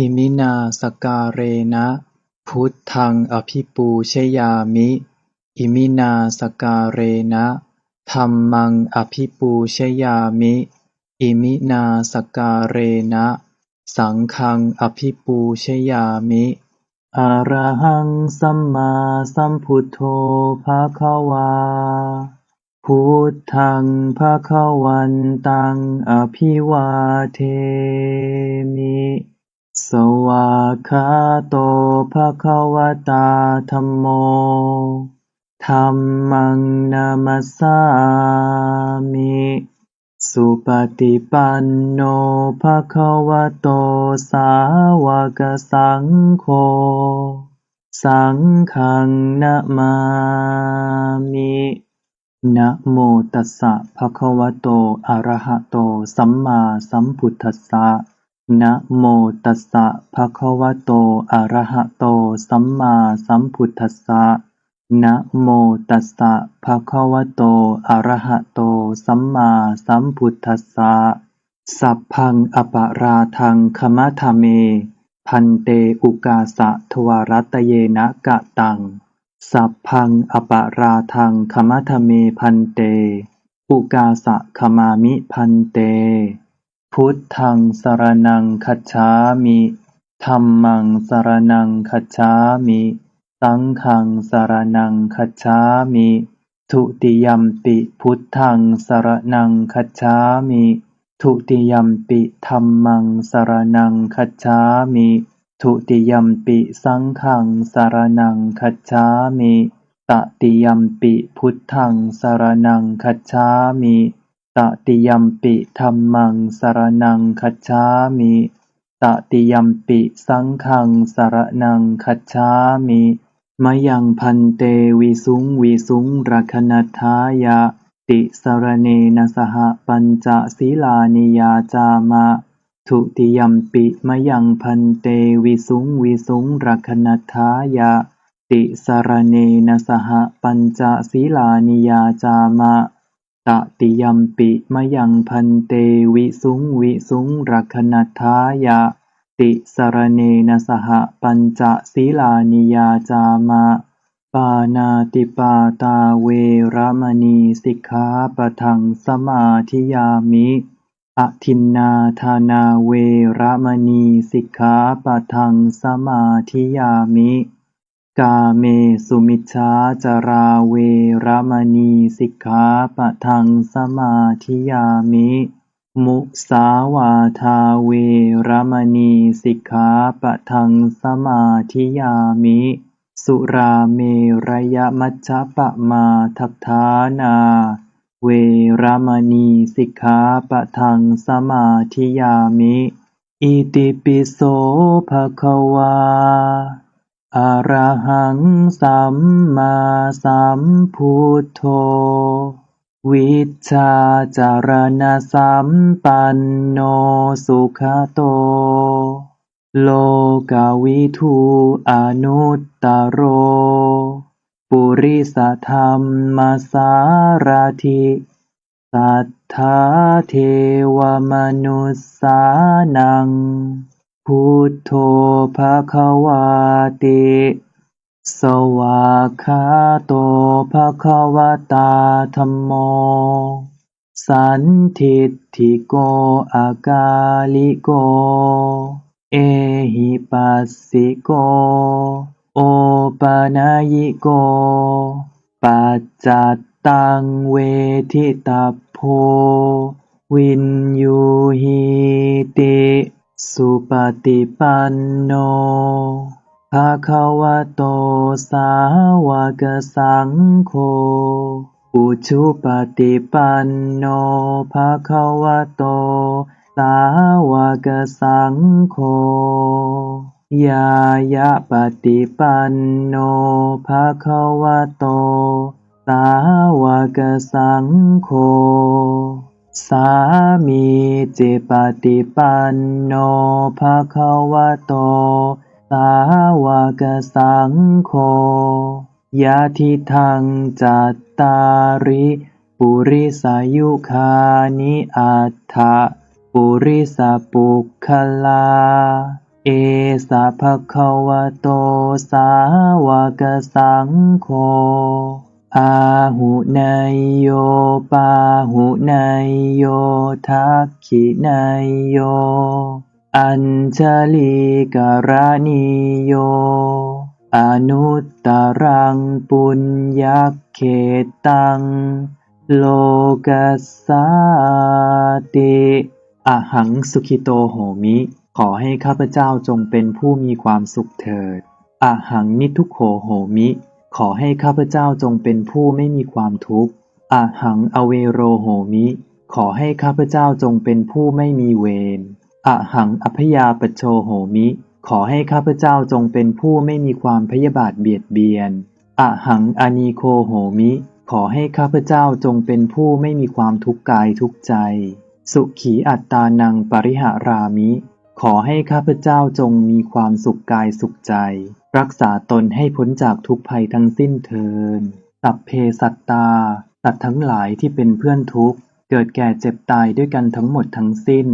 อิมินาสการเรนะ พุทธังอภิปูชยามิ อิมินาสการเรนะธัมมังอภิปูชยามิ อิมินาสการเรนะ สังฆังอภิปูชยามิอะระหังสัมมาสัมพุทโธภะคะวา พุทธังภะคะวันตังอภิวาเทมิ สวากขาโตภะคะวะตาธัมโมธัมมังนามัสสามิ สุปฏิปันโนภะคะวะโตสาวกสังโฆ สังฆังนะมามินะโมตัสสะภะคะวะโตอะระหะโต สัมมาสัมพุทธัสสะ นะโมตัสสะ ภะคะวะโต อะระหะโต สัมมาสัมพุทธัสสะ นะโมตัสสะ ภะคะวะโต อะระหะโต สัมมาสัมพุทธัสสะ สัพพังอปราทังคมทะเม พันเตอุกาสะทวารัตเยนะกะตัง สัพพังอปราทังคมทะเมพันเต อุกาสะขมามิพันเต พุทธังสรณังคัจฉามิ ธัมมังสรณังคัจฉามิ สังฆังสรณังคัจฉามิ ทุติยัมปิพุทธังสรณังคัจฉามิ ทุติยัมปิธัมมังสรณังคัจฉามิ ทุติยัมปิสังฆังสรณังคัจฉามิ ตติยัมปิพุทธังสรณังคัจฉามิ ตติยัมปิธัมมังสรณังคัจฉามิตติยัมปิสังฆังสรณังคัจฉามิมยังพันเตวิสุงวิสุงรัคนัทายะ ติสรเนนะสหปัญจศีลานิยาจามะ ทุติยัมปิมยังพันเตวิสุงวิสุงรัคนัทายะ ติสรเนนะสหปัญจศีลานิยาจามะ ตติยัมปิมะยังพันเตวิสุงวิสุงรัคนัทายะ ติสรเนนะสหปัญจศีลานิยาจามะ ปานาติปาตาเวรมณีสิกขาปะทังสมาธิยามิอทินนาทานาเวรมณีสิกขาปะทังสมาธิยามิ กาเมสุมิจฉาจาราเวรมณีสิกขาปะทังสมาธิยามิ มุสาวาทาเวรมณีสิกขาปะทังสมาธิยามิ สุราเมรยมัชฌัปปมาทัฏฐานา เวรมณีสิกขาปะทังสมาธิยามิ อิติปิโสภะคะวา อะระหังสัมมาสัมพุทโธ วิชชาจารณสัมปันโนสุขโต โลกาวิทูอนุตตโร ปุริสธรรมสารถิสัทธาเทวมนุสสานัง พุทโธภะคะวาติ สวากขาโตภะคะวะตาธัมโม สันทิฏฐิโกอากาลิโก เอหิปัสสิโก โอปนายิโก ปัจจัตตังเวทิตาโพวินยูหิติ สุปฏิปันโนภะคะวะโต สาวกสังโฆ อุชุปฏิปันโนภะคะวะโต สาวกสังโฆญายะปฏิปันโนภะคะวะโต สาวกสังโฆ สามีจิปฏิปันโนภะคะวะโต สาวกสังโฆยะทิทังจัตตาริ ปุริสายุคานิอัฏฐปุริสปุคคลาเอเอสะภะคะวะโต สาวกสังโฆ อาหุนายโย ปาหุนายโย ทักขินายโย อัญชลีกรณีโย อนุตตรังปุญญเขตัง โลกัสสาติอะหังสุขิโตโหมิ ขอให้ข้าพเจ้าจงเป็นผู้มีความสุขเถิดอะหังนิทุโขโหมิ ขอให้ข้าพเจ้าจงเป็นผู้ไม่มีความทุกข์อะหังอเวโรโหมิ ขอให้ข้าพเจ้าจงเป็นผู้ไม่มีเวรอะหังอภยาปโชโหมิ ขอให้ข้าพเจ้าจงเป็นผู้ไม่มีความพยาบาทเบียดเบียนอะหังอานีโคโหมิ ขอให้ข้าพเจ้าจงเป็นผู้ไม่มีความทุกข์กายทุกใจ สุขีอัตตานังปริหารามิ ขอให้ข้าพเจ้าจงมีความสุขกายสุขใจ รักษาตนให้พ้นจากทุกภัยทั้งสิ้นเทิน สัพเพสัตตา สัตว์ทั้งหลายที่เป็นเพื่อนทุกข์ เกิดแก่เจ็บตายด้วยกันทั้งหมดทั้งสิ้น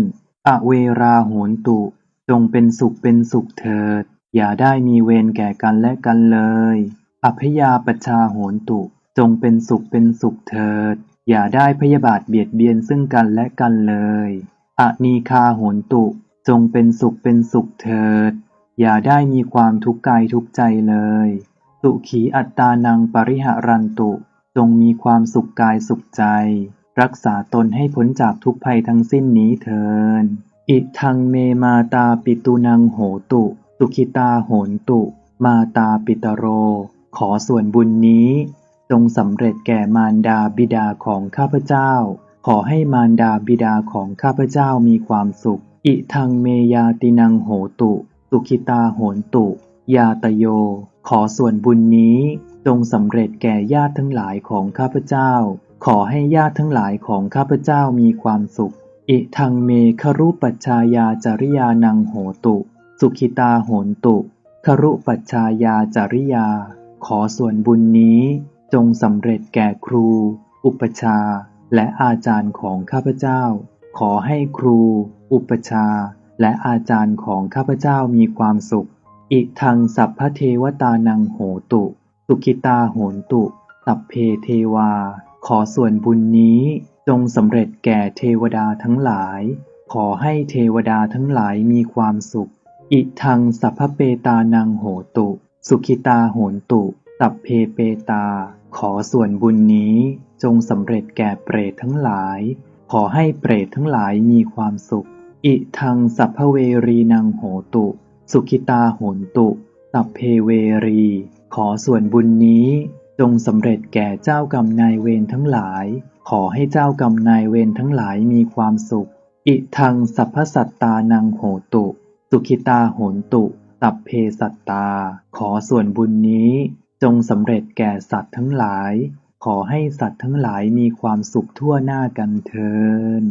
อเวราโหนตุ จงเป็นสุขเป็นสุขเถิด อย่าได้มีเวรแก่กันและกันเลย อภยาปชาโหนตุ จงเป็นสุขเป็นสุขเถิด อย่าได้พยาบาทเบียดเบียนซึ่งกันและกันเลย อนีคาโหนตุ จงเป็นสุขเป็นสุขเถิด อย่าได้มีความทุกข์กายทุกข์ใจเลย สุขีอัตตานังปริหารันตุ จงมีความสุขกายสุขใจ รักษาตนให้พ้นจากทุกภัยทั้งสิ้นนี้เถินอิทังเมมาตาปิตุนังโหตุ สุขิตาโหนตุ มาตาปิตโร ขอส่วนบุญนี้ จงสำเร็จแก่มารดาบิดาของข้าพเจ้า ขอให้มารดาบิดาของข้าพเจ้ามีความสุข อิทังเมยาตินังโหตุ สุขิตาโหนตุ ยาตโย ขอส่วนบุญนี้จงสำเร็จแก่ญาติทั้งหลายของข้าพเจ้า ขอให้ญาติทั้งหลายของข้าพเจ้ามีความสุข อิทังเมครุปัชชายาจริยานังโหตุ สุขิตาโหนตุ ครุปัชชายาจริยา ขอส่วนบุญนี้ จงสำเร็จแก่ครู อุปชา และอาจารย์ของข้าพเจ้า ขอให้ครู อุปชา และอาจารย์ของข้าพเจ้ามีความสุขอิทังสัพพเทวตานังโหตุ สุขิตาโหนตุ สัพเพเทวา ขอส่วนบุญนี้จงสำเร็จแก่เทวดาทั้งหลาย ขอให้เทวดาทั้งหลายมีความสุข อิทังสัพพเปตานังโหตุ สุขิตาโหนตุ สัพเพเปตา ขอส่วนบุญนี้จงสำเร็จแก่เปรตทั้งหลาย ขอให้เปรตทั้งหลายมีความสุข อิทังสัพพเวรีนังโหตุ สุขิตาโหนตุสัพเพเวรี ขอส่วนบุญนี้ จงสำเร็จแก่เจ้ากรรมนายเวรทั้งหลาย ขอให้เจ้ากรรมนายเวรทั้งหลายมีความสุข อิทังสัพพสัตตานังโหตุ สุขิตาโหนตุสัพเพสัตตา ขอส่วนบุญนี้ จงสำเร็จแก่สัตว์ทั้งหลาย ขอให้สัตว์ทั้งหลายมีความสุขทั่วหน้ากันเทิน